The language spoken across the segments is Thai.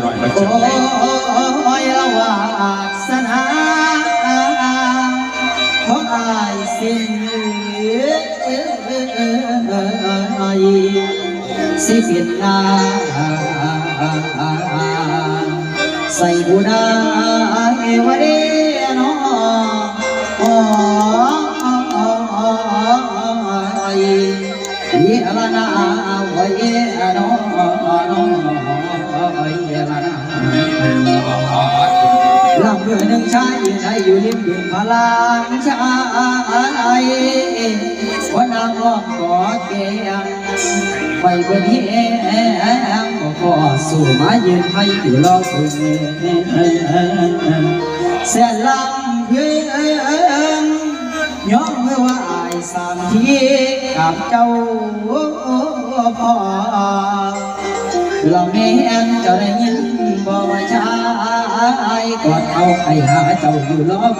หน่อยมันจะโอ้ยละวาสนาของอายสิ้นสิเป็นนาใส่บุญาเอวเดนออีอลนาไว้นอ หนึ่งชายหญิงชาอยู่ริมบึงพลางชายวันน้ำล้อบกอเกียงไปบนเฮงก็ขอสู่มาเย็นให้อยู่รอคืนเสียลำเพื่อนย้อมเมื่อว่าอายสามทีกับเจ้าพ่อเราแม่นจะได้ยินบอกว่าชาายกอดเอาไข่หาเจ้าอยู่ล้อม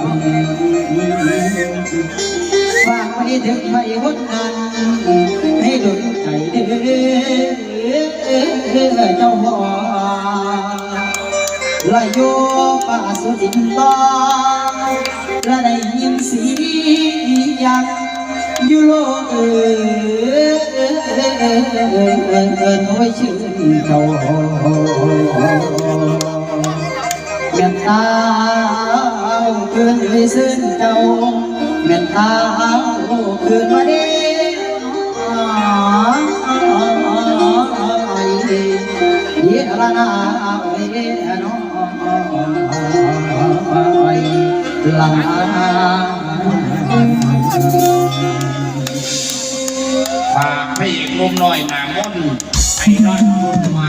ฝางไม่ถึงไม่หดนั้นให้หลุดใจเด้อเจ้าพ่อละโยป่าสุดินตาละได้ยินสียังอยู่โลกเออเออเออเออเออเออเออเออเออเออเออ้าขึ้นวิซึ่งเจ้าเม่นตาขึ้นมาดีเดี๋ยวละนาไปน้องไปลาฝากให้กมุมหน่อยนามนไอ้นอนมนไม้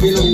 ছিল